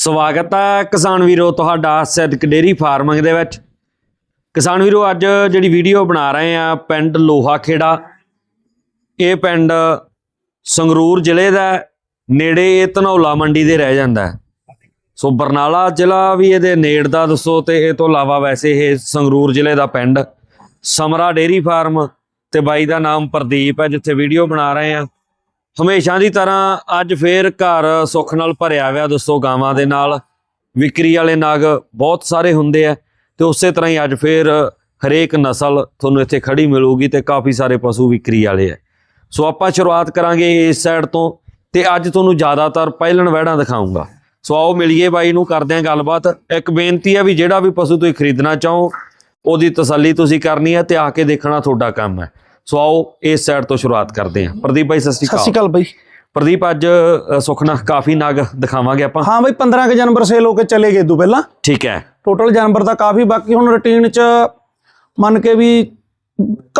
ਸਵਾਗਤ ਹੈ ਕਿਸਾਨ ਵੀਰੋ ਤੁਹਾਡਾ ਸਿੱਧਕ ਡੇਰੀ ਫਾਰਮਿੰਗ ਦੇ ਵਿੱਚ। ਕਿਸਾਨ ਵੀਰੋ, ਅੱਜ ਜਿਹੜੀ ਵੀਡੀਓ ਬਣਾ ਰਹੇ ਆ ਪਿੰਡ ਲੋਹਾ ਖੇੜਾ ਇਹ ਪਿੰਡ ਸੰਗਰੂਰ ਜ਼ਿਲ੍ਹੇ ਦਾ ਨੇੜੇ ਇਹ ਧਨੌਲਾ ਮੰਡੀ ਦੇ ਰਹਿ ਜਾਂਦਾ ਹੈ। ਸੋ ਬਰਨਾਲਾ ਜ਼ਿਲ੍ਹਾ ਵੀ ਇਹਦੇ ਨੇੜ ਦਾ ਦੱਸੋ ਤੇ ਇਹ ਤੋਂ ਇਲਾਵਾ ਵੈਸੇ ਇਹ ਸੰਗਰੂਰ ਜ਼ਿਲ੍ਹੇ ਦਾ ਪਿੰਡ ਸਮਰਾ ਡੇਰੀ ਫਾਰਮ ਤੇ ਬਾਈ ਦਾ ਨਾਮ ਪ੍ਰਦੀਪ ਹੈ, ਜਿੱਥੇ ਵੀਡੀਓ ਬਣਾ ਰਹੇ ਆ। ਹਮੇਸ਼ਾ ਦੀ ਤਰ੍ਹਾਂ ਅੱਜ ਫੇਰ ਘਰ ਸੁੱਖ ਨਾਲ ਭਰਿਆ ਹੋਇਆ ਦੋਸਤੋ ਗਾਵਾਂ ਦੇ ਨਾਲ। ਵਿਕਰੀ ਵਾਲੇ ਨਾਗ ਬਹੁਤ ਸਾਰੇ ਹੁੰਦੇ ਆ ਤੇ ਉਸੇ ਤਰ੍ਹਾਂ ਹੀ ਅੱਜ ਫੇਰ ਹਰੇਕ ਨਸਲ ਤੁਹਾਨੂੰ ਇੱਥੇ ਖੜੀ ਮਿਲੂਗੀ ਤੇ ਕਾਫੀ ਸਾਰੇ ਪਸ਼ੂ ਵਿਕਰੀ ਵਾਲੇ ਆ। ਸੋ ਆਪਾਂ ਸ਼ੁਰੂਆਤ ਕਰਾਂਗੇ ਇਸ ਸਾਈਡ ਤੋਂ ਤੇ ਅੱਜ ਤੁਹਾਨੂੰ ਜ਼ਿਆਦਾਤਰ ਪਹਿਲਣ ਵਹਿੜਾਂ ਦਿਖਾਉਂਗਾ ਸੋ ਆਓ ਮਿਲੀਏ ਬਾਈ ਨੂੰ, ਕਰਦੇ ਆਂ ਗੱਲਬਾਤ। ਇੱਕ ਬੇਨਤੀ ਆ ਵੀ ਜਿਹੜਾ ਵੀ ਪਸ਼ੂ ਤੁਸੀਂ ਖਰੀਦਣਾ ਚਾਹੋ, ਉਹਦੀ ਤਸੱਲੀ ਤੁਸੀਂ ਕਰਨੀ ਹੈ ਤੇ ਆ ਕੇ ਦੇਖਣਾ ਤੁਹਾਡਾ ਕੰਮ ਹੈ ਸੋ ਆਓ ਇਸ ਸਾਈਡ ਤੋਂ ਸ਼ੁਰੂਆਤ ਕਰਦੇ ਆਂ ਪ੍ਰਦੀਪ ਬਾਈ ਸਤਿ ਸ਼੍ਰੀ ਸਤਿ ਅਕਾਲ ਸ਼੍ਰੀ ਅਕਾਲ ਬਾਈ। ਪ੍ਰਦੀਪ ਅੱਜ ਸੁਖਨਾ ਕਾਫੀ ਨਗ ਦਿਖਾਵਾਂਗੇ ਆਪਾਂ। ਹਾਂ ਬਾਈ 15 ਕੇ ਜਨਵਰ ਸੇਲ ਹੋ ਕੇ ਚਲੇ ਗਏ ਦੂ ਪਹਿਲਾਂ। ਠੀਕ ਹੈ। ਟੋਟਲ ਜਨਵਰ ਤਾਂ ਕਾਫੀ ਬਾਕੀ ਹੁਣ ਰੁਟੀਨ ਚ ਮੰਨ ਕੇ ਵੀ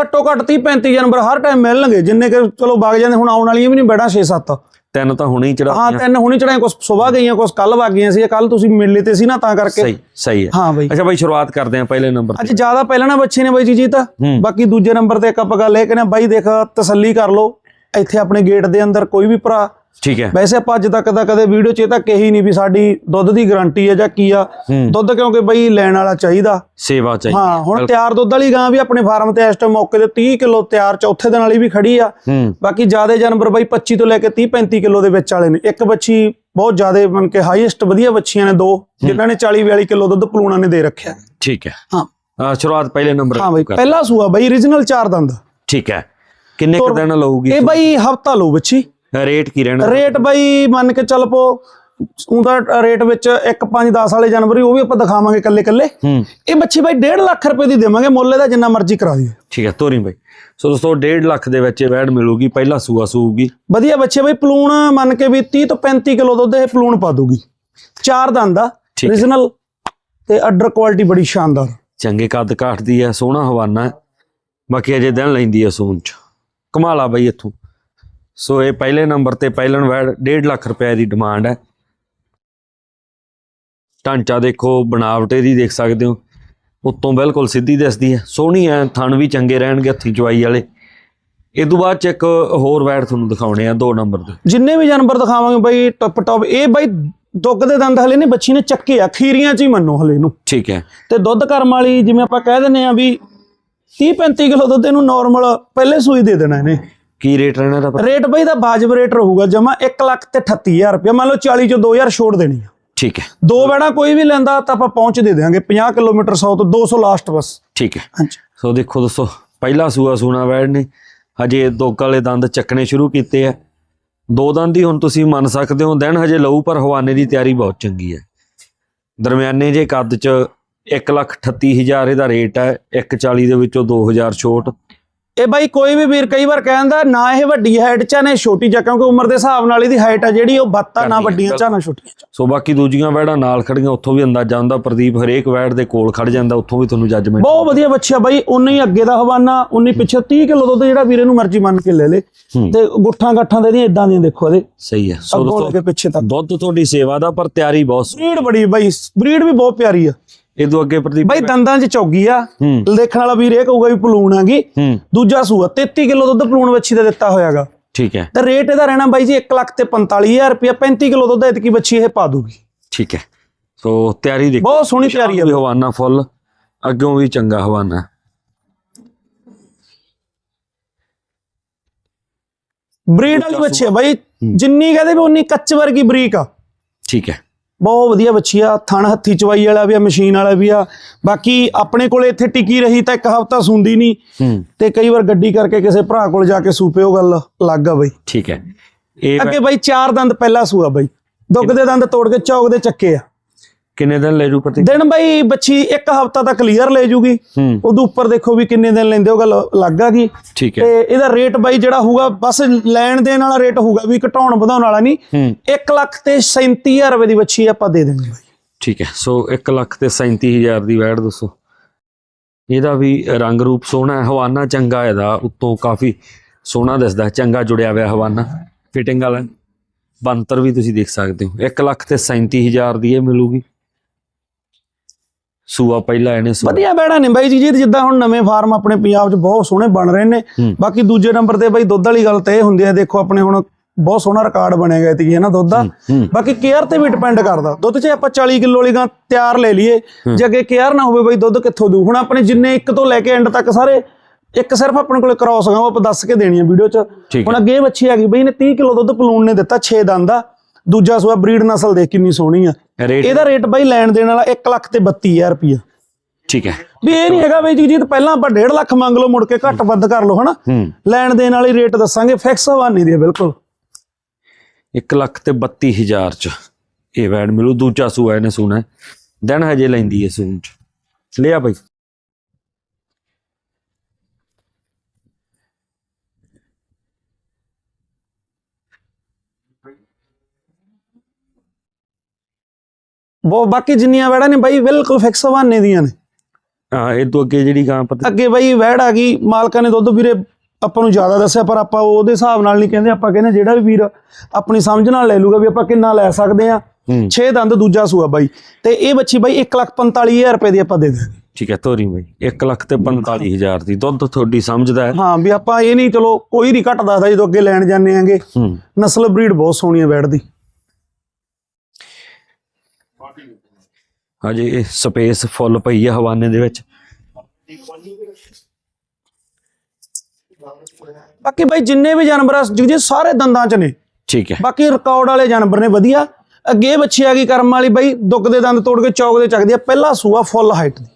ਘੱਟੋ ਘੱਟ 30 35 ਜਨਵਰ ਹਰ ਟਾਈਮ ਮਿਲਣਗੇ। ਜਿੰਨੇ ਕਿ ਚਲੋ ਵਗ ਜਾਂਦੇ ਹੁਣ ਆਉਣ ਵਾਲੀਆਂ ਵੀ ਨਹੀਂ ਬੈਠਾ 6-7 ਤਿੰਨ ਤਾਂ ਹੁਣੇ ਹੀ ਹਾਂ ਚੜਾਈਆਂ ਤਿੰਨ ਹੁਣੀ ਚੜਾਏ ਕੁਝ ਸਵੇਰ ਗਈਆਂ ਕੁਝ ਕੱਲ ਵਗ ਗਈਆਂ ਸੀ ਕੱਲ ਤੁਸੀਂ ਮਿਲੇ ਤੇ ਸੀ ਨਾ ਤਾਂ ਕਰਕੇ। ਸਹੀ ਸਹੀ ਹੈ। ਹਾਂ ਬਾਈ। ਅੱਛਾ ਬਾਈ ਸ਼ੁਰੂਆਤ ਕਰਦੇ ਆਂ ਪਹਿਲੇ ਨੰਬਰ ਅੱਜ ਜ਼ਿਆਦਾ ਪਹਿਲਾਂ ਨਾ ਬੱਚੇ ਨੇ ਬਾਈ ਜੀ ਜੀ ਤਾਂ ਹੂੰ। ਬਾਕੀ ਦੂਜੇ ਨੰਬਰ ਤੇ ਇੱਕ ਆਪਾਂ ਗੱਲ ਇਹ ਕਹਿੰਦੇ ਬਾਈ ਦੇਖ ਤਸੱਲੀ ਕਰ ਲਓ। ਇੱਥੇ ਆਪਣੇ ਗੇਟ ਦੇ ਅੰਦਰ ਕੋਈ ਵੀ ਭਰਾ ਠੀਕ ਹੈ। ਵੈਸੇ ਆਪਾਂ ਅੱਜ ਤੱਕ ਦਾ ਕਦੇ ਵੀਡੀਓ 'ਚ ਇਹ ਤਾਂ ਕਹੀ ਨਹੀਂ ਵੀ ਸਾਡੀ ਦੁੱਧ ਦੀ ਗਾਰੰਟੀ ਹੈ ਜਾਂ ਕੀ ਆ। ਦੁੱਧ ਕਿਉਂਕਿ ਬਈ ਲੈਣ ਵਾਲਾ ਚਾਹੀਦਾ। ਸੇਵਾ ਚਾਹੀਦੀ। ਹਾਂ ਹੁਣ ਤਿਆਰ ਦੁੱਧ ਵਾਲੀ ਗਾਂ ਵੀ ਆਪਣੇ ਫਾਰਮ ਤੇ ਇਸ ਟਾਈਮ ਮੌਕੇ ਤੇ 30 ਕਿਲੋ ਤਿਆਰ ਚੌਥੇ ਦਿਨ ਵਾਲੀ ਵੀ ਖੜੀ ਆ। ਬਾਕੀ ਜਿਆਦੇ ਜਾਨਵਰ ਬਾਈ 25 ਤੋਂ ਲੈ ਕੇ 30 35 ਕਿਲੋ ਦੇ ਵਿੱਚ ਵਾਲੇ ਨੇ। ਇੱਕ ਬੱਚੀ ਬਹੁਤ ਜਿਆਦੇ ਮਨ ਕੇ ਹਾਈਐਸਟ ਵਧੀਆ ਬੱਚੀਆਂ ਨੇ ਦੋ ਜਿਨ੍ਹਾਂ ਨੇ 40 42 ਕਿਲੋ ਦੁੱਧ ਪਲੂਣਾ ਨੇ ਦੇ ਰੱਖਿਆ। ਠੀਕ ਹੈ। ਹਾਂ। ਸ਼ੁਰੂਆਤ ਪਹਿਲੇ ਨੰਬਰ ਹਾਂ ਬਾਈ ਪਹਿਲਾ ਸੂਆ ਬਾਈ origignal ਚਾਰ ਦੰਦ। ਠੀਕ ਹੈ। ਕਿੰਨੇ ਕੁ ਦਿਨ ਲਊਗੀ ਇਹ ਬਾਈ ਹਫਤਾ ਲਓ ਬੱਚੀ ਰੇਟ ਕੀ ਰਹਿਣਾ ਰੇਟ ਬਾਈ ਮੰਨ ਕੇ ਚੱਲ ਪੋ ਉਹਦਾ ਰੇਟ ਵਿੱਚ 1 5 10 ਵਾਲੇ ਜਨਵਰੀ ਉਹ ਵੀ ਆਪਾਂ ਦਿਖਾਵਾਂਗੇ ਕੱਲੇ ਕੱਲੇ ਇਹ ਬੱਚੀ ਬਾਈ 1.5 ਲੱਖ ਰੁਪਏ ਦੀ ਦੇਵਾਂਗੇ ਮੁੱਲ ਇਹਦਾ ਜਿੰਨਾ ਮਰਜ਼ੀ ਕਰਾ ਦਿਓ। ਠੀਕ ਹੈ ਤੋਰੀ ਬਾਈ। ਸੋ ਦੋਸਤੋ 1.5 ਲੱਖ ਦੇ ਵਿੱਚ ਇਹ ਵੈੜ ਮਿਲੂਗੀ ਪਹਿਲਾ ਸੂਆ ਸੂਗੀ ਵਧੀਆ ਬੱਚੇ ਬਈ ਪਲੂਣ ਮੰਨ ਕੇ ਵੀ 30 ਤੋਂ 35 ਕਿਲੋ ਦੁੱਧ ਇਹ ਪਲੂਣ ਪਾ ਦੂਗੀ ਚਾਰ ਦੰਦ ਹੈ। ਰੀਜਨਲ ਤੇ ਆਰਡਰ ਕੁਆਲਿਟੀ ਬੜੀ ਸ਼ਾਨਦਾਰ। ਚੰਗੇ ਕੱਦ ਕਾਠਦੀ ਹੈ ਸੋਹਣਾ ਹਵਾਨਾ ਬਾਕੀ ਅਜੇ ਦਿਨ ਲੈਂਦੀ ਹੈ ਸੂਨ ਚ। ਕਮਾਲਾ ਬਈ ਇੱਥੋਂ। ਸੋ ਇਹ ਪਹਿਲੇ ਨੰਬਰ ਤੇ ਪਹਿਲਣ ਵੈੜ 1.5 ਲੱਖ ਰੁਪਏ ਦੀ ਡਿਮਾਂਡ ਹੈ। ਢਾਂਚਾ ਦੇਖੋ ਬਣਾਵਟੇ ਦੀ ਦੇਖ ਸਕਦੇ ਹੋ। ਉੱਤੋਂ ਬਿਲਕੁਲ ਸਿੱਧੀ ਦਿਸਦੀ ਹੈ। ਸੋਹਣੀ ਹੈ ਥਣ ਵੀ ਚੰਗੇ ਰਹਿਣਗੇ ਹੱਥੀ ਚਵਾਈ ਵਾਲੇ। ਇਹ ਤੋਂ ਬਾਅਦ ਚ ਇੱਕ ਹੋਰ ਵੈੜ ਤੁਹਾਨੂੰ ਦਿਖਾਉਣੇ ਆ ਦੋ ਨੰਬਰ ਦੇ। ਜਿੰਨੇ ਵੀ ਜਾਨਵਰ ਦਿਖਾਵਾਂਗੇ ਬਈ ਟੱਪ ਟੱਪ ਇਹ ਬਈ ਦੁੱਗ ਦੇ ਦੰਦ ਹਲੇ ਨੇ ਬੱਚੀ ਨੇ ਚੱਕੇ ਆ ਖੀਰੀਆਂ ਚ ਹੀ ਮੰਨੋ ਹਲੇ ਨੂੰ ਠੀਕ ਹੈ। ਤੇ ਦੁੱਧ ਕਰਮ ਵਾਲੀ ਜਿਵੇਂ ਆਪਾਂ ਕਹਿ ਦਿੰਨੇ ਆ ਵੀ 30 35 ਕਿਲੋ ਦੁੱਧ ਇਹਨੂੰ ਨਾਰਮਲ ਪਹਿਲੇ ਸੂਈ ਦੇ ਦੇਣਾ ਇਹਨੇ। ਕੀ ਰੇਟ ਰਹਿਣਾ ਦਾ ਰੇਟ ਬਈ ਦਾ ਵਾਜਬ ਰੇਟ ਰਹੂਗਾ ਜਮਾ 1 ਲੱਖ ਤੇ 38000 ਰੁਪਏ ਮੰਨ ਲਓ 40 ਚੋਂ 2000 ਛੋੜ ਦੇਣੀ ਆ। ਠੀਕ ਹੈ। ਦੋ ਵੜਾ ਕੋਈ ਵੀ ਲੈਂਦਾ ਤਾਂ ਆਪਾਂ ਪਹੁੰਚ ਦੇ ਦੇਵਾਂਗੇ 50 ਕਿਲੋਮੀਟਰ 100 ਤੋਂ 200 ਲਾਸਟ ਬਸ। ਠੀਕ ਹੈ। ਹਾਂਜੀ। ਸੋ ਦੇਖੋ ਦੋਸਤੋ ਪਹਿਲਾ ਸੂਆ ਸੂਣਾ ਵੈੜ ਨੇ। ਹਜੇ ਦੋਕ ਵਾਲੇ ਦੰਦ ਚੱਕਣੇ ਸ਼ੁਰੂ ਕੀਤੇ ਆ। ਦੋ ਦੰਦ ਹੀ ਹੁਣ ਤੁਸੀਂ ਮੰਨ ਸਕਦੇ ਹੋ ਦਿਨ ਹਜੇ ਲਊ ਪਰ ਹਵਾਨੇ ਦੀ ਤਿਆਰੀ ਬਹੁਤ ਚੰਗੀ ਹੈ। ਦਰਮਿਆਨੇ ਜੇ ਕੱਦ ਚ 138000 ਇਹਦਾ ਰੇਟ ਹੈ 140 ਦੇ ਵਿੱਚੋਂ 2000 ਛੋਟ। ਇਹ ਬਾਈ ਕੋਈ ਵੀ ਵੀਰ ਕਈ ਵਾਰ ਕਹਿੰਦਾ ਨਾ ਇਹ ਵੱਡੀ ਹਾਈਟ ਚ ਨਾ ਛੋਟੀ ਚ ਕਿਉਂਕਿ ਉਮਰ ਦੇ ਹਿਸਾਬ ਨਾਲ ਇਹਦੀ ਹਾਈਟ ਆ ਜਿਹੜੀ ਉਹ ਬੱਤਾ ਨਾ ਵੱਡੀਆਂ ਚ ਨਾ ਛੋਟੀਆਂ ਚ ਸੋ ਬਾਕੀ ਦੂਜੀਆਂ ਵੈੜਾਂ ਨਾਲ ਖੜੀਆਂ ਉੱਥੋਂ ਵੀ ਅੰਦਾਜ਼ਾ ਹੁੰਦਾ ਪ੍ਰਦੀਪ ਹਰੇਕ ਵੈੜ ਦੇ ਕੋਲ ਖੜ ਜਾਂਦਾ ਉੱਥੋਂ ਵੀ ਤੁਹਾਨੂੰ ਜੱਜਮੈਂਟ ਬਹੁਤ ਵਧੀਆ ਬੱਚਾ ਬਾਈ ਉਨੇ ਹੀ ਅੱਗੇ ਦਾ ਹਵਾਨਾ ਉਨੀ ਪਿੱਛੇ 30 ਕਿਲੋ ਦੁੱਧ ਜਿਹੜਾ ਵੀਰੇ ਨੂੰ ਮਰਜ਼ੀ ਮੰਨ ਕੇ ਲੈ ਲੇ। ਤੇ ਗੁੱਠਾਂ ਗੱਠਾਂ ਦੇ ਇਹਦੀਆਂ ਇਦਾਂ ਦੀਆਂ ਦੇਖੋ ਇਹਦੇ। ਸਹੀ ਹੈ। ਸੋ ਦੋਸਤੋ ਦੁੱਧ ਤੁਹਾਡੀ ਸੇਵਾ ਦਾ ਪਰ ਤਿਆਰੀ ਬਹੁਤ ਬਰੀਡ ਬੜੀ ਬਾਈ ਬਰੀਡ ਵੀ ਬਹੁਤ ਪਿਆਰੀ ਆ। ਇਹ ਤੋਂ ਅੱਗੇ ਪ੍ਰਦੀਪ ਬਾਈ ਦੰਦਾਂ 'ਚ ਚੌਗੀ ਆ। ਹੂੰ। ਦੇਖਣ ਵਾਲਾ ਵੀਰ ਇਹ ਕਹੂਗਾ ਵੀ ਪਲੂਣ ਆਗੀ ਹੂੰ। ਦੂਜਾ ਸੂਆ 33 ਕਿਲੋ ਦੁੱਧ ਪਲੂਣ ਵੱਛੀ ਦਾ ਦਿੱਤਾ ਹੋਇਆਗਾ। ਠੀਕ ਹੈ। ਤੇ ਰੇਟ ਇਹਦਾ ਰਹਿਣਾ ਬਾਈ ਜੀ 1 ਲੱਖ ਤੇ 45000 ਰੁਪਇਆ 35 ਕਿਲੋ ਦੁੱਧ ਐਤਕੀ ਬੱਚੀ ਇਹ ਪਾ ਦੂਗੀ। ਠੀਕ ਹੈ। ਸੋ ਤਿਆਰੀ ਦੇਖੋ। ਬਹੁਤ ਸੋਹਣੀ ਤਿਆਰੀ ਆ ਵੀ ਹਵਾਨਾ ਫੁੱਲ ਅੱਗੋਂ ਵੀ ਚੰਗਾ ਹਵਾਨਾ। ਬਰੀਡ ਵਾਲੀ ਬੱਚੀ ਬਾਈ। ਜਿੰਨੀ ਕਹਦੇ ਵੀ ਉਨੀ ਕੱਚ ਵਰਗੀ ਬਰੀਕ ਆ। ਠੀਕ ਹੈ। ਬਹੁਤ ਵਧੀਆ ਬੱਚੀ ਆ ਥਣ ਹੱਥੀ ਚਵਾਈ ਵਾਲਾ ਵੀ ਆ ਮਸ਼ੀਨ ਵਾਲਾ ਵੀ ਆ। ਬਾਕੀ ਆਪਣੇ ਕੋਲੇ ਇੱਥੇ ਟਿਕੀ ਰਹੀ ਤਾਂ ਇੱਕ ਹਫਤਾ ਸੁੰਦੀ ਨਹੀਂ ਤੇ ਕਈ ਵਾਰ ਗੱਡੀ ਕਰਕੇ ਕਿਸੇ ਭਰਾ ਕੋਲ ਜਾ ਕੇ ਸੂਪੇ ਉਹ ਗੱਲ ਲੱਗ ਆ ਬਾਈ। ਠੀਕ ਹੈ। ਇਹ ਅੱਗੇ ਬਾਈ ਚਾਰ ਦੰਦ ਪਹਿਲਾ ਸੂਆ ਬਾਈ। ਦੁੱਗ ਦੇ ਦੰਦ ਤੋੜ ਕੇ ਚੌਕ ਦੇ ਚੱਕੇ ਆ। ਕਿੰਨੇ ਦਿਨ ਲੈ ਜੂ ਪ੍ਰਤੀ ਦਿਨ ਬਾਈ ਬੱਚੀ ਇੱਕ ਹਫਤਾ ਤੱਕ ਕਲੀਅਰ ਲੈ ਜੂਗੀ। ਹੂੰ। ਉਦੋਂ ਉੱਪਰ ਦੇਖੋ ਵੀ ਕਿੰਨੇ ਦਿਨ ਲੈਂਦੇ ਗੱਲ ਲੱਗ ਠੀਕ ਹੈ। ਤੇ ਇਹਦਾ ਰੇਟ ਬਾਈ ਜਿਹੜਾ ਹੋਊਗਾ ਬਸ ਲੈਣ ਦੇਣ ਵਾਲਾ ਰੇਟ ਹੋਊਗਾ ਵੀ ਘਟਾਉਣ ਵਧਾਉਣ ਵਾਲਾ ਨਹੀਂ। ਹੂੰ। 1 ਲੱਖ ਤੇ 37000 ਰੁਪਏ ਦੀ ਬੱਚੀ ਆਪਾਂ ਦੇ ਦੇਣੀ ਬਾਈ। ਠੀਕ ਹੈ ਸੋ 1 ਲੱਖ ਤੇ 37000 ਦੀ ਵੈੜ ਦੱਸੋ। ਇਹਦਾ ਵੀ ਰੰਗ ਰੂਪ ਸੋਹਣਾ ਹੈ ਹਵਾਨਾ ਚੰਗਾ ਇਹਦਾ ਉੱਤੋਂ ਕਾਫੀ ਸੋਹਣਾ ਦਿਸਦਾ ਹੈ, ਚੰਗਾ ਜੁੜਿਆ ਹੋਇਆ ਹਵਾਨਾ। ਫਿਟਿੰਗ ਵਾਲਾ ਬੰਤਰ ਵੀ ਤੁਸੀਂ ਦੇਖ ਸਕਦੇ ਹੋ। 1 ਲੱਖ ਤੇ 37000 ਦੀ ਇਹ ਮਿਲੂਗੀ। ਸੂਆ ਪਹਿਲਾ ਇਹਨੇ ਸੂਆ। ਵਧੀਆ ਬੈੜਾ ਨੇ ਬਾਈ ਜੀ ਜੀ ਜਿੱਦਾਂ ਹੁਣ ਨਵੇਂ ਫਾਰਮ ਆਪਣੇ ਪੰਜਾਬ 'ਚ ਬਹੁਤ ਸੋਹਣੇ ਬਣ ਰਹੇ ਨੇ। ਹੂੰ। ਬਾਕੀ ਦੂਜੇ ਨੰਬਰ ਤੇ ਬਾਈ ਦੁੱਧ ਵਾਲੀ ਗੱਲ ਤੇ ਇਹ ਹੁੰਦੀ ਹੈ ਦੇਖੋ ਆਪਣੇ ਹੁਣ ਬਹੁਤ ਸੋਹਣਾ ਰਿਕਾਰਡ ਬਣਿਆ ਗਿਆ ਤੀ ਹੈ ਨਾ ਦੁੱਧ ਦਾ? ਹੂੰ ਬਾਕੀ ਕੇਅਰ ਤੇ ਵੀ ਡਿਪੈਂਡ ਕਰਦਾ। ਦੁੱਧ 'ਚ ਆਪਾਂ 40 ਕਿਲੋ ਵਾਲੀ ਗਾਂ ਤਿਆਰ ਲੈ ਲਈਏ। ਜੇ ਅੱਗੇ ਕੇਅਰ ਨਾ ਹੋਵੇ ਬਾਈ ਦੁੱਧ ਕਿੱਥੋਂ ਦੂ ਹੁਣ ਆਪਣੇ ਜਿੰਨੇ ਇੱਕ ਤੋਂ ਲੈ ਕੇ ਐਂਡ ਤੱਕ ਸਾਰੇ ਇੱਕ ਸਿਰਫ ਆਪਣੇ ਕੋਲੇ ਕ੍ਰਾਸ ਗਾਂ ਉਹ ਆਪਾਂ ਦੱਸ ਕੇ ਦੇਣੀ ਆ ਵੀਡੀਓ 'ਚ। ਹੁਣ ਅੱਗੇ ਬੱਚੀ ਹੈਗੀ ਬਈ ਇਹਨੇ 30 ਕਿਲੋ ਦੁੱਧ ਪਲੂਣ ਨੇ ਦਿੱਤਾ 6 ਦੰਦ ਦਾ ਦੂਜਾ ਸੂਆ ਬਰੀਡ ਨਸਲ ਦੇਖ ਕਿੰਨੀ ਸੋਹਣੀ ਆ। ਰੇਟ ਇਹਦਾ ਰੇਟ ਬਾਈ ਲੈਣ ਦੇਣ ਵਾਲਾ 1 ਲੱਖ ਤੇ 32000 ਰੁਪਇਆ ਠੀਕ ਹੈ। ਵੀ ਇਹ ਨਹੀਂ ਹੈਗਾ ਬਈ ਜੀ ਜੀ ਪਹਿਲਾਂ ਆਪਾਂ 1.5 ਲੱਖ ਮੰਗ ਲਓ ਮੁੜ ਕੇ ਘੱਟ ਵੱਧ ਕਰ ਲਓ ਹਨਾ? ਲੈਣ ਦੇਣ ਵਾਲੀ ਰੇਟ ਦੱਸਾਂਗੇ ਫਿਕਸ ਹਵਾਨੀ ਦੀ ਬਿਲਕੁਲ। 1 ਲੱਖ ਤੇ 32000 ਚ ਇਹ ਵੈਡ ਮਿਲੂ ਦੂਜਾ ਸੂਆ ਇਹਨੇ ਸੂਣਾ। ਦਿਨ ਹਜੇ ਲੈਂਦੀ ਹੈ ਸੂਣ ਚ। ਲਿਆ ਬਈ। ਬਹੁਤ ਬਾਕੀ ਜਿੰਨੀਆਂ ਵੈੜਾਂ ਨੇ ਬਾਈ ਬਿਲਕੁਲ ਫਿਕਸ ਹਵਾਨੇ ਦੀਆਂ ਨੇ। ਹਾਂ ਇਹ ਤੋਂ ਅੱਗੇ ਜਿਹੜੀ ਗਾਂ ਪਤਾ ਅੱਗੇ ਬਾਈ ਵੈੜ ਆ ਗਈ ਮਾਲਕਾਂ ਨੇ ਦੁੱਧ ਵੀਰੇ ਆਪਾਂ ਨੂੰ ਜ਼ਿਆਦਾ ਦੱਸਿਆ ਪਰ ਆਪਾਂ ਉਹਦੇ ਹਿਸਾਬ ਨਾਲ ਨਹੀਂ ਕਹਿੰਦੇ ਆਪਾਂ ਕਹਿੰਦੇ ਜਿਹੜਾ ਵੀ ਵੀਰ ਆਪਣੀ ਸਮਝ ਨਾਲ ਲੈ ਲੂਗਾ ਵੀ ਆਪਾਂ ਕਿੰਨਾ ਲੈ ਸਕਦੇ ਆ ਹੂੰ। 6 ਦੰਦ ਦੂਜਾ ਸੂਆ ਬਾਈ। ਤੇ ਇਹ ਬੱਚੀ ਬਾਈ 145000 ਰੁਪਏ ਦੀ ਆਪਾਂ ਦੇ ਦਾਂਗੇ ਠੀਕ ਹੈ ਤੋਰੀ ਬਈ। 1 ਲੱਖ ਤੇ 45000 ਦੀ ਦੁੱਧ ਤੁਹਾਡੀ ਸਮਝਦਾ ਹੈ। ਹਾਂ ਵੀ ਆਪਾਂ ਇਹ ਨਹੀਂ ਚਲੋ ਕੋਈ ਨਹੀਂ ਘੱਟ ਦੱਸਦਾ ਜਦੋਂ ਅੱਗੇ ਲੈਣ ਜਾਂਦੇ ਆਂਗੇ ਨਸਲ ਬਰੀਡ ਬਹੁਤ ਸੋਹਣੀ ਹੈ ਵੈੜ ਦੀ। ਹਜੇ ਇਹ ਸਪੇਸ ਫੁੱਲ ਪਈ ਹੈ ਹਵਾਨੇ ਦੇ ਵਿੱਚ। ਬਾਕੀ ਬਾਈ ਜਿੰਨੇ ਵੀ ਜਾਨਵਰ ਆ ਜੀ ਸਾਰੇ ਦੰਦਾਂ 'ਚ ਨੇ। ਠੀਕ ਹੈ। ਬਾਕੀ ਰਿਕਾਰਡ ਵਾਲੇ ਜਾਨਵਰ ਨੇ ਵਧੀਆ। ਅੱਗੇ ਬੱਚੀ ਆ ਗਈ ਕਰਮ ਵਾਲੀ ਬਾਈ ਦੁੱਕ ਦੇ ਦੰਦ ਤੋੜ ਕੇ ਚੌਕ ਦੇ ਚੱਕਦੀ ਆ ਪਹਿਲਾ ਸੂਆ ਫੁੱਲ ਹਾਈਟ ਦੀ।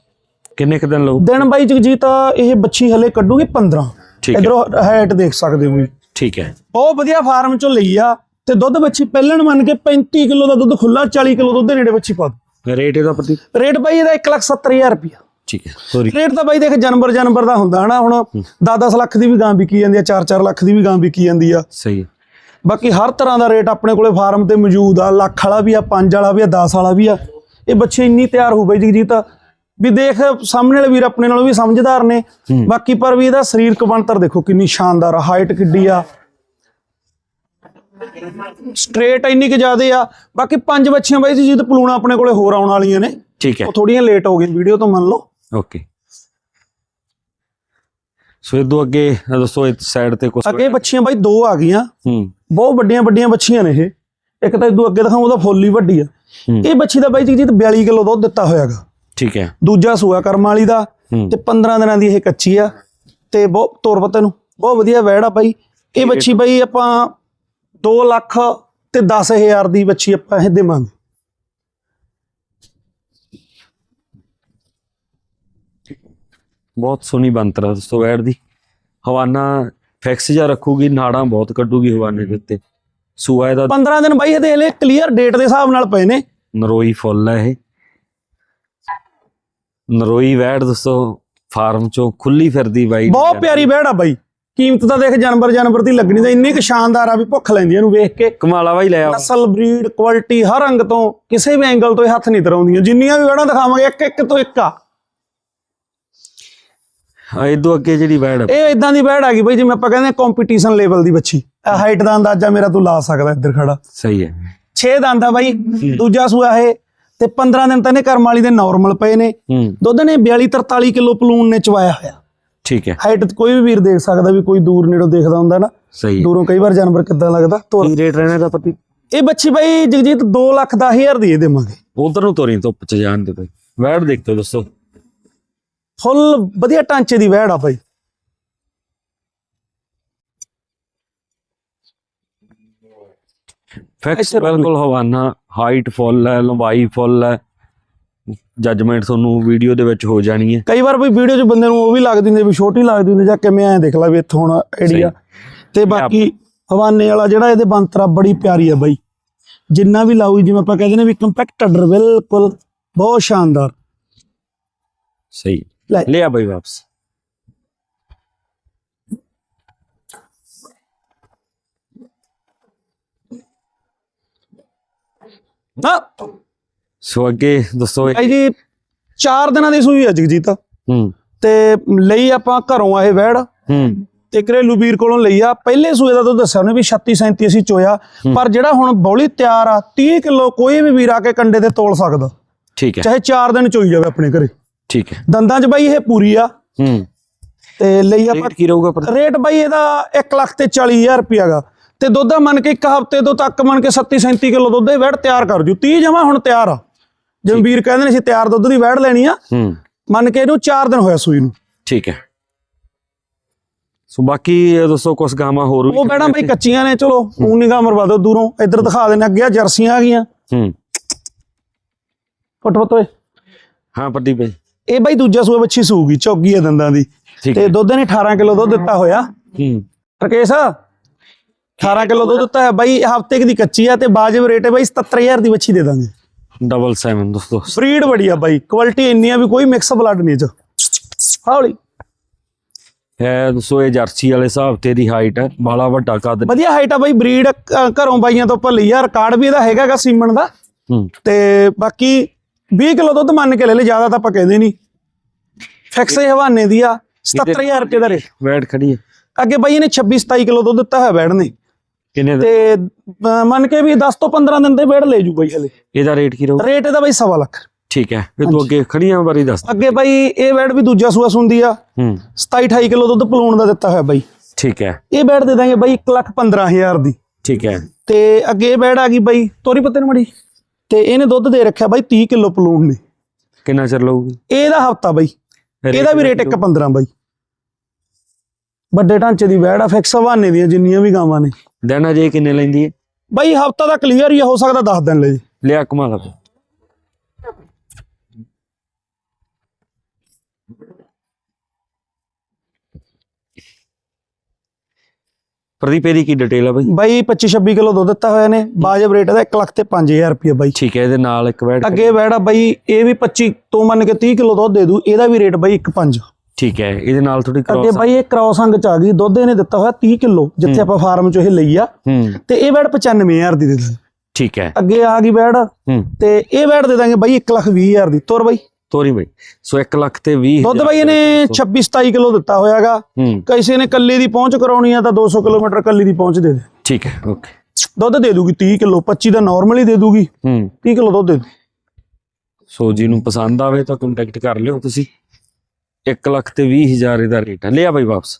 ਕਿੰਨੇ ਕੁ ਦਿਨ ਲਊ? ਦਿਨ ਬਾਈ ਜਗਜੀਤ ਇਹ ਬੱਚੀ ਹਲੇ ਕੱਢੂਗੀ 15 ਠੀਕ ਹੈ। ਇਧਰੋਂ ਹਾਈਟ ਦੇਖ ਸਕਦੇ ਹੋ ਠੀਕ ਹੈ। ਬਹੁਤ ਵਧੀਆ ਫਾਰਮ ਚੋਂ ਲਈ ਆ ਤੇ ਦੁੱਧ ਬੱਚੀ ਪਹਿਲਣ ਮੰਨ ਕੇ 35 ਕਿਲੋ ਦਾ ਦੁੱਧ ਖੁੱਲਾ 40 ਕਿਲੋ ਦੁੱਧ ਦੇ ਨੇੜੇ ਬੱਚੀ ਪਾ ਦੂ ਰੇਟ ਇਹਦਾ ਪਤੀ ਰੇਟ ਬਾਈ ਇਹਦਾ 170000 ਰੁਪਇਆ। ਠੀਕ ਹੈ ਤੋਰੀ ਰੇਟ ਤਾਂ ਬਾਈ ਦੇਖ ਜਾਨਵਰ ਜਾਨਵਰ ਦਾ ਹੁੰਦਾ ਹਨਾ? ਹੁਣ 10-10 ਲੱਖ ਦੀ ਵੀ ਗਾਂ ਵਿਕੀ ਜਾਂਦੀ ਆ 4-4 ਲੱਖ ਦੀ ਵੀ ਗਾਂ ਵਿਕੀ ਜਾਂਦੀ ਆ। ਸਹੀ ਹੈ। ਬਾਕੀ ਹਰ ਤਰ੍ਹਾਂ ਦਾ ਰੇਟ ਆਪਣੇ ਕੋਲੇ ਫਾਰਮ ਤੇ ਮੌਜੂਦ ਆ ਲੱਖ ਵਾਲਾ ਵੀ ਆ 5 ਵਾਲਾ ਵੀ ਆ 10 ਵਾਲਾ ਵੀ ਆ। ਇਹ ਬੱਚੇ ਇੰਨੀ ਤਿਆਰ ਹੋ ਬਈ ਜਗਜੀਤ ਵੀ ਦੇਖ ਸਾਹਮਣੇ ਵਾਲੇ ਵੀਰ ਆਪਣੇ ਨਾਲੋਂ ਵੀ ਸਮਝਦਾਰ ਨੇ। ਬਾਕੀ ਪਰ ਵੀ ਇਹਦਾ ਸਰੀਰਕ ਬਣਤਰ ਦੇਖੋ ਕਿੰਨੀ ਸ਼ਾਨਦਾਰ ਆ ਹਾਈਟ ਕਿੱਡੀ ਆ। ਸਟ੍ਰੇਟ ਇੰਨੀ ਕਿ ਜ਼ਿਆਦੇ ਆ। ਬਾਕੀ ਪੰਜ ਬੱਚੀਆਂ ਬਾਈ ਜੀ ਤੇ ਪਲੂਣਾ ਆਪਣੇ ਕੋਲੇ ਹੋਰ ਆਉਣ ਵਾਲੀਆਂ ਨੇ। ਠੀਕ ਹੈ। ਉਹ ਥੋੜੀਆਂ ਲੇਟ ਹੋ ਗਈਆਂ ਵੀਡੀਓ ਤੋਂ ਮੰਨ ਲਓ। ਓਕੇ ਸੋ ਇਹ ਤੋਂ ਅੱਗੇ ਇਹ ਦੱਸੋ ਇਸ ਸਾਈਡ ਤੇ ਕੁਝ ਅੱਗੇ ਬੱਚੀਆਂ ਬਾਈ ਦੋ ਆ ਗਈਆਂ। ਹੂੰ। ਬਹੁਤ ਵੱਡੀਆਂ ਵੱਡੀਆਂ ਬੱਚੀਆਂ ਨੇ ਇਹ। ਇੱਕ ਤਾਂ ਇਦੋਂ ਅੱਗੇ ਦਿਖਾਉਂ ਉਹਦਾ ਫੁੱਲ ਹੀ ਵੱਡੀ ਆ। ਇਹ ਬੱਚੀ ਦਾ ਬਾਈ ਜਗਜੀਤ 42 ਕਿਲੋ ਦੁੱਧ ਦਿੱਤਾ ਹੋਇਆਗਾ ਠੀਕ ਹੈ। ਦੂਜਾ ਸੂਆ ਕਰਮ ਵਾਲੀ ਦਾ ਤੇ 15 ਦਿਨਾਂ ਦੀ ਇਹ ਕੱਚੀ ਆ। ਤੇ ਬਹੁਤ ਤੋਰ ਪਤੇ ਨੂੰ। ਬਹੁਤ ਵਧੀਆ ਵੈੜ ਆ ਬਾਈ। ਇਹ ਬੱਚੀ ਬਾਈ ਆਪਾਂ 2 ਲੱਖ ਤੇ 10000 ਦੀ ਬੱਚੀ ਆਪਾਂ ਇਹ ਦੇਵਾਂਗੇ। ਬਹੁਤ ਸੋਹਣੀ ਬੰਤਰਾ ਦੋਸਤੋ ਵੈੜ ਦੀ। ਹਵਾਨਾ ਫਿਕਸ ਜਾ ਰੱਖੂਗੀ ਨਾੜਾਂ ਬਹੁਤ ਕੱਢੂਗੀ ਹਵਾਨੇ ਦੇ ਉੱਤੇ। ਸੂਆ ਇਹਦਾ 15 ਦਿਨ ਬਾਈ ਇਹਦੇ ਕਲੀਅਰ ਡੇਟ ਦੇ ਹਿਸਾਬ ਨਾਲ ਪਏ ਨੇ। ਨਰੋਈ ਫੁੱਲ ਹੈ ਇਹ। ਨਰੋਈ ਵੈੜ ਦੋਸਤੋ ਫਾਰਮ ਚੋਂ ਖੁੱਲੀ ਫਿਰਦੀ ਬਾਈ। ਬਹੁਤ ਪਿਆਰੀ ਵੈੜ ਆ ਬਾਈ। ਕੀਮਤ ਤਾਂ ਦੇਖ ਜਾਨਵਰ ਜਾਨਵਰ ਦੀ ਲੱਗਣੀ ਤਾਂ ਇੰਨੀ ਕੁ ਸ਼ਾਨਦਾਰ ਆ ਵੀ ਭੁੱਖ ਲੈਂਦੀ ਇਹਨੂੰ ਵੇਖ ਕੇ। ਕਮਾਲਾ ਬਾਈ ਲੈ ਆ ਨਸਲ ਬਰੀਡ ਕੁਆਲਿਟੀ ਹਰ ਰੰਗ ਤੋਂ ਕਿਸੇ ਵੀ ਐਂਗਲ ਤੋਂ ਇਹ ਹੱਥ ਨਹੀਂ ਤਰਾਉਂਦੀਆਂ ਜਿੰਨੀਆਂ ਵੀ ਵੈੜਾਂ ਦਿਖਾਵਾਂਗੇ ਇੱਕ ਇੱਕ ਤੋਂ ਇੱਕ ਆ। ਇਦੋਂ ਅੱਗੇ ਜਿਹੜੀ ਆ, ਇਹ ਇਦਾਂ ਦੀ ਬੈੜ ਆ ਗਈ ਬਈ ਜਿਵੇਂ ਆਪਾਂ ਕਹਿੰਦੇ ਕੰਪੀਟੀਸ਼ਨ ਲੈਵਲ ਦੀ ਬੱਚੀ। ਹਾਈਟ ਦਾ ਅੰਦਾਜ਼ਾ ਮੇਰਾ ਤੂੰ ਲਾ ਸਕਦਾ ਇੱਧਰ ਖੜਾ। ਸਹੀ ਹੈ। 6 ਦੰਦ ਆ ਬਾਈ ਦੂਜਾ ਸੂਆ ਇਹ ਤੇ 15 ਦਿਨ ਤਾਂ ਇਹਨੇ ਕਰਮ ਵਾਲੀ ਦੇ ਨਾਰਮਲ ਪਏ ਨੇ। ਦੁੱਧ ਨੇ 42 43 ਕਿਲੋ ਪਲੂਨ ਨੇ ਚਵਾਇਆ ਹੋਇਆ। ਠੀਕ ਹੈ। ਹਾਈਟ ਕੋਈ ਵੀ ਵੀਰ ਦੇਖ ਸਕਦਾ ਵੀ ਕੋਈ ਦੂਰ ਨੇੜੋਂ ਦੇਖਦਾ ਹੁੰਦਾ ਨਾ। ਸਹੀ ਦੂਰੋਂ ਕਈ ਵਾਰ ਜਾਨਵਰ ਕਿੱਦਾਂ ਲੱਗਦਾ? ਤੋਰ ਕੀ ਰੇਟ ਰਹਿਣਾ ਦਾ ਪਤੀ ਇਹ ਬੱਚੀ ਬਾਈ ਜਗਜੀਤ 2 ਲੱਖ 10 ਹਜ਼ਾਰ ਦੀ ਇਹ ਦੇਵਾਂਗੇ। ਉਧਰ ਨੂੰ ਤੋਰੀ ਧੁੱਪ ਚ ਜਾਣ ਦੇ ਬਾਈ। ਵੈੜ ਦੇਖੋ ਦੋਸਤੋ ਫੁੱਲ ਵਧੀਆ ਟਾਂਚੇ ਦੀ ਵਹਿੜ ਆ ਬਾਈ। ਫਿਕਸ ਬਿਲਕੁਲ ਹਵਾਨਾ ਹਾਈਟ ਫੁੱਲ ਹੈ ਲੰਬਾਈ ਫੁੱਲ ਹੈ। ਜੱਜਮੈਂਟ ਤੁਹਾਨੂੰ ਵੀਡੀਓ ਦੇ ਵਿੱਚ ਹੋ ਜਾਣੀ ਹੈ। ਕਈ ਵਾਰ ਬਈ ਵੀਡੀਓ 'ਚ ਬੰਦੇ ਨੂੰ ਉਹ ਵੀ ਲੱਗਦੀ ਹੁੰਦੀ ਵੀ ਛੋਟੀ ਲੱਗਦੀ ਹੁੰਦੀ ਜਾਂ ਕਿਵੇਂ ਐ ਦੇਖ ਲਾ ਵੀ ਇੱਥੋਂ ਹੁਣ ਆਈਡੀਆ ਤੇ ਬਾਕੀ ਹਵਾਨੇ ਵਾਲਾ ਜਿਹੜਾ ਇਹਦੇ ਬੰਤਰਾ ਬੜੀ ਪਿਆਰੀ ਆ ਬਾਈ। ਜਿੰਨਾ ਵੀ ਲਾਊ ਜਿਵੇਂ ਆਪਾਂ ਕਹਿੰਦੇ ਨੇ ਵੀ ਕੰਪੈਕਟਡ ਬਿਲਕੁਲ ਬਹੁਤ ਸ਼ਾਨਦਾਰ। ਸਹੀ। ਲੈ। ਲਿਆ ਬਾਈ ਵਾਪਸ। ਨਾ। ਸੋ ਅੱਗੇ ਦੱਸੋ ਬਾਈ ਜੀ 4 ਦਿਨਾਂ ਦੀ ਸੂਈ ਆ ਜਗਜੀਤ। ਹੂੰ। ਤੇ ਲਈ ਆਪਾਂ ਘਰੋਂ ਆਏ ਵੈੜ। ਹੂੰ। ਤੇ ਘਰੇਲੂ ਵੀਰ ਕੋਲੋਂ ਲਈ ਆ। ਪਹਿਲੇ ਸੂਏ ਦਾ ਦੁੱਧ ਦੱਸਿਆ ਉਹਨੇ ਵੀ 36 37 ਅਸੀਂ ਚੋਇਆ। ਪਰ ਜਿਹੜਾ ਹੁਣ ਬੌਲੀ ਤਿਆਰ ਆ 30 ਕਿਲੋ ਕੋਈ ਵੀ ਵੀਰ ਆ ਕੇ ਕੰਡੇ ਤੇ ਤੋਲ ਸਕਦਾ। ਠੀਕ ਹੈ। ਚਾਹੇ 4 ਦਿਨ ਚੋਈ ਜਾਵੇ ਆਪਣੇ ਘਰੇ। ਠੀਕ ਹੈ। ਦੰਦਾਂ 'ਚ ਬਾਈ ਇਹ ਪੂਰੀ ਆ। ਹੂੰ। ਤੇ ਲਈ ਆਪਾਂ ਰੇਟ ਕੀ ਰਹੂਗਾ ਰੇਟ ਬਾਈ ਇਹਦਾ 1 ਲੱਖ ਤੇ 40000 ਰੁਪਿਆ ਗਾ ਤੇ ਦੁੱਧ ਮੰਨ ਕੇ ਇੱਕ ਹਫ਼ਤੇ ਤੋਂ ਤੱਕ ਮੰਨ ਕੇ 37 37 ਕਿਲੋ ਦੁੱਧ ਇਹ ਵੈੜ ਤਿਆਰ ਕਰ ਜੂ। 30 ਜਮਾ ਹੁਣ ਤਿਆਰ ਆ। ਜਿਵੇਂ ਵੀਰ ਕਹਿੰਦੇ ਨੇ ਅਸੀਂ ਤਿਆਰ ਦੁੱਧ ਦੀ ਵੈੜ ਲੈਣੀ ਆ ਹੂੰ। ਮੰਨ ਕੇ ਇਹਨੂੰ 4 ਦਿਨ ਹੋਇਆ ਸੂਈ ਨੂੰ। ਠੀਕ ਹੈ। ਸੋ ਬਾਕੀ ਦੱਸੋ ਕੁਝ ਗਾਵਾਂ ਹੋਰ ਵੀ ਉਹ ਵੈੜਾਂ ਬਾਈ ਕੱਚੀਆਂ ਨੇ ਚਲੋ ਉਹ ਨਿਗਾਹ ਮਰਵਾ ਦਿਓ ਦੂਰੋਂ ਇੱਧਰ ਦਿਖਾ ਦੇਣੇ ਅੱਗੇ ਆ ਜਰਸੀਆਂ ਆ ਗਈਆਂ। ਹੂੰ। ਫੁੱਟ ਫੁੱਟ ਓਏ। ਹਾਂ ਪ੍ਰਦੀਪ ਭਾਈ ਇਹ ਬਾਈ ਦੂਜਾ ਸੂਆ ਬੱਚੀ ਸੂਗੀ ਚੌਗੀ ਆ ਦੰਦਾਂ ਦੀ। ਤੇ ਦੁੱਧ ਨੇ 18 ਕਿਲੋ ਦੁੱਧ ਦਿੱਤਾ ਹੋਇਆ। ਹੂੰ। ਰਕੇਸ਼ 18 ਕਿਲੋ ਦੁੱਧ ਦਿੱਤਾ ਹੈ ਬਾਈ ਹਫ਼ਤੇ ਦੀ ਕੱਚੀ ਆ ਤੇ ਬਾਜਬ ਰੇਟ ਹੈ ਬਾਈ 77000 ਦੀ ਬੱਚੀ ਦੇ ਦਾਂਗੇ। ਡਬਲ 7 ਦੋਸਤੋ। ਬਰੀਡ ਬੜੀ ਆ ਬਾਈ। ਕੁਆਲਿਟੀ ਇੰਨੀ ਆ ਵੀ ਕੋਈ ਮਿਕਸ ਬਲੱਡ ਨਹੀਂ ਚ। ਹੌਲੀ ਹੈ ਦੋਸਤੋ ਇਹ ਜਰਸੀ ਵਾਲੇ ਹਿਸਾਬ ਤੇ ਦੀ ਹਾਈਟ ਹੈ। ਬਾਲਾ ਵੱਡਾ ਕੱਦ ਵਧੀਆ ਹਾਈਟ ਆ ਬਾਈ। ਬਰੀਡ ਘਰੋਂ ਬਾਈਆਂ ਤੋਂ ਭੱਲੀ ਆ। ਰਿਕਾਰਡ ਵੀ ਇਹਦਾ ਹੈਗਾਗਾ ਸੀਮਨ ਦਾ। ਹੂੰ। ਤੇ ਬਾਕੀ 20 ਕਿਲੋ ਦੁੱਧ ਮੰਨ ਕੇ ਲੈ ਲੈ ਜ਼ਿਆਦਾ ਤਾਂ ਆਪਾਂ ਕਹਿੰਦੇ ਨਹੀਂ। ਫਿਕਸ ਇਹ ਹਵਾਨੇ ਦੀ ਆ। 77000 ਰੁਪਏ ਦਾ ਰੇਟ ਵੈਟ ਖੜੀ ਹੈ। ਅੱਗੇ ਬਾਈ ਇਹਨੇ 26 27 ਕਿਲੋ ਦੁੱਧ ਦਿੱਤਾ ਹੋਇਆ ਨੇ। ਕਿੰਨੇ ਦਾ? ਤੇ ਅਹ, ਮੰਨ ਕੇ ਵੀ 10 ਤੋਂ 15 ਦਿਨ ਦੇ ਬੈੜ ਲੈ ਜੂ ਬਾਈ ਹਲੇ। ਇਹਦਾ ਰੇਟ ਕੀ ਰਹੂ? ਰੇਟ ਇਹਦਾ ਬਾਈ ਸਵਾ ਲੱਖ। ਠੀਕ ਹੈ ਫਿਰ ਤੂੰ ਅੱਗੇ ਖੜੀਆਂ ਬਾਰੇ ਦੱਸ ਅੱਗੇ ਬਾਈ ਇਹ ਬੈੜ ਵੀ ਦੂਜਾ ਸੂਆ ਸੁੰਦੀ ਆ। ਹੂੰ। 27 28 ਕਿਲੋ ਦੁੱਧ ਪਲੂਣ ਦਾ ਦਿੱਤਾ ਹੋਇਆ ਬਾਈ। ਠੀਕ ਹੈ। ਇਹ ਬੈੜ ਦੇ ਦਾਂਗੇ ਬਾਈ 1 ਲੱਖ 15000 ਦੀ। ਠੀਕ ਹੈ। ਤੇ ਅੱਗੇ ਇਹ ਬੈੜ ਆ ਗਈ ਬਾਈ ਤੋਰੀ ਪੱਤੇ ਨੂੰ ਮੜੀ। ਤੇ ਇਹਨੇ ਦੁੱਧ ਦੇ ਰੱਖਿਆ ਬਾਈ 30 ਕਿਲੋ ਪਲੂਣ ਨੇ। ਕਿੰਨਾ ਚਿਰ ਲਊਗੀ? ਇਹਦਾ ਹਫਤਾ ਬਾਈ। ਇਹਦਾ ਵੀ ਰੇਟ 1.15 ਬਾਈ। ਵੱਡੇ ਢਾਂਚੇ ਦੀ ਵੈੜ ਆ ਫਿਕਸ ਹਵਾਨੇ ਦੀਆਂ ਜਿੰਨੀਆਂ ਵੀ ਗਾਵਾਂ ਨੇ। ਦਿਨ ਅਜੇ ਕਿੰਨੇ ਲੈਂਦੀ ਹੈ ਬਾਈ ਹਫਤਾ ਦਾ ਕਲੀਅਰ ਹੀ ਆ, ਹੋ ਸਕਦਾ 10 ਦਿਨ ਲੈ ਜੇ ਲਿਆ ਕਮਾ ਲਾ ਪ੍ਰਦੀਪ ਇਹਦੀ ਕੀ ਡਿਟੇਲ ਆ ਬਈ? ਬਾਈ 25 26 ਕਿਲੋ ਦੁੱਧ ਦਿੱਤਾ ਹੋਇਆ ਨੇ ਬਾਜਬ ਰੇਟ ਇਹਦਾ 1 ਲੱਖ ਤੇ 5000 ਰੁਪਏ ਬਾਈ। ਠੀਕ ਹੈ ਇਹਦੇ ਨਾਲ ਇੱਕ ਵੈਟ ਅੱਗੇ ਵੈੜਾ ਬਾਈ ਇਹ ਵੀ 25 ਤੋਂ ਮੰਨ ਕੇ 30 ਕਿਲੋ ਦੁੱਧ ਦੇ ਦੂ ਇਹਦਾ ਵੀ ਰੇਟ ਬਾਈ 1.5 ਠੀਕ ਹੈ ਇਹਦੇ ਨਾਲ ਥੋੜੀ ਅੱਗੇ ਬਾਈ ਇਹ ਕ੍ਰੋਸ ਅੰਗ ਚ ਆ ਗਈ ਦੁੱਧ ਇਹਨੇ ਦਿੱਤਾ ਹੋਇਆ 30 ਕਿਲੋ ਜਿੱਥੇ ਆਪਾਂ ਫਾਰਮ ਚੋਂ ਇਹ ਲਈ ਆ। ਤੇ ਇਹ ਵੈੜ 95000 ਦੀ ਦੇ ਦਾਂਗੇ ਠੀਕ ਹੈ। ਅੱਗੇ ਆ ਗਈ ਹੂੰ। ਤੇ ਇਹ ਵੈੜ ਦੇ ਦਾਂਗੇ ਬਾਈ 1 ਲੱਖ 20000 ਦੀ। ਤੁਰ ਬਾਈ। ਤੋਰੀ ਬਈ। ਸੋ 1 ਲੱਖ ਤੇ 20 ਦੁੱਧ ਬਾਈ ਇਹਨੇ 26 27 ਕਿਲੋ ਦਿੱਤਾ ਹੋਇਆਗਾ। ਕਿਸੇ ਨੇ ਕੱਲੀ ਦੀ ਪਹੁੰਚ ਕਰਾਉਣੀ ਆ ਤਾਂ 200 ਕਿਲੋਮੀਟਰ ਕੱਲੀ ਦੀ ਪਹੁੰਚ ਦੇ ਦੇ। ਠੀਕ ਹੈ ਓਕੇ। ਦੁੱਧ ਦੇ ਦੂਗੀ 30 ਕਿਲੋ 25 ਦਾ ਨਾਰਮਲੀ ਦੇ ਦੂਗੀ। ਹੂੰ। 30 ਕਿਲੋ ਦੁੱਧ ਦੇ ਸੋ ਜਿਹਨੂੰ ਪਸੰਦ ਆਵੇ ਤਾਂ ਕੰਟੈਕਟ ਕਰ ਲਿਓ ਤੁਸੀਂ। 1 ਲੱਖ ਤੇ 20 ਹਜ਼ਾਰ ਇਹਦਾ ਰੇਟ ਹੈ ਲਿਆ ਬਾਈ ਵਾਪਸ।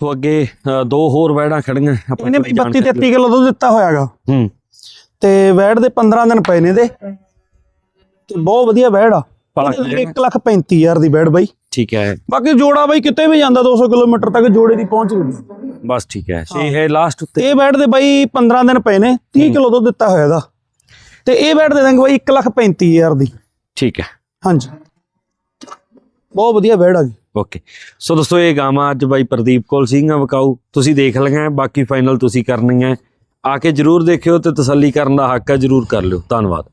ਤੋਂ ਅੱਗੇ ਦੋ ਹੋਰ ਵੈੜਾਂ ਖੜੀਆਂ ਆਪਾਂ ਇਹਨੇ ਥੋੜ੍ਹੀ 32 ਜਾਣਕਾਰੀ- 33 ਕਿਲੋ ਦੁੱਧ ਦਿੱਤਾ ਹੋਇਆਗਾ। ਹੂੰ। ਤੇ ਵੈੜ ਦੇ 15 ਦਿਨ ਪਏ ਨੇ ਦੇ ਤੇ ਬਹੁਤ ਵਧੀਆ ਵੈੜ ਆ। 1 ਲੱਖ 35000 ਦੀ ਵੈੜ ਬਾਈ। ਠੀਕ ਹੈ। ਬਾਕੀ ਜੋੜਾ ਬਾਈ ਕਿਤੇ ਵੀ ਜਾਂਦਾ 200 ਕਿਲੋਮੀਟਰ ਤੱਕ ਜੋੜੇ ਦੀ ਪਹੁੰਚ ਹੁੰਦੀ ਬਸ ਠੀਕ ਹੈ। ਤੇ ਇਹ ਲਾਸਟ ਉੱਤੇ ਇਹ ਵੈੜ ਦੇ ਬਾਈ 15 ਦਿਨ ਪਏ ਨੇ 30 ਕਿਲੋ ਦੁੱਧ ਦਿੱਤਾ ਹੋਇਆ ਇਹਦਾ। ਤੇ ਇਹ ਵੈੜ ਦੇ ਦਾਂਗੇ ਬਾਈ 1 ਲੱਖ 35000 ਦੀ। ਠੀਕ ਹੈ। ਹਾਂਜੀ। ਬਹੁਤ ਵਧੀਆ ਵੈੜ ਆ ਗਈ ਓਕੇ। ਸੋ ਦੋਸਤੋ ਇਹ ਗਾਵਾਂ ਅੱਜ ਬਾਈ ਪ੍ਰਦੀਪ ਕੋਲ ਸਿੰਘਾਂ ਵਿਕਾਊ। ਤੁਸੀਂ ਦੇਖ ਲਈਆਂ ਬਾਕੀ ਫਾਈਨਲ ਤੁਸੀਂ ਕਰਨੀ ਹੈ ਆ ਕੇ ਜਰੂਰ ਦੇਖਿਓ ਤੇ ਤਸੱਲੀ ਕਰਨ ਦਾ ਹੱਕ ਹੈ ਜਰੂਰ ਕਰ ਲਿਓ। ਧੰਨਵਾਦ।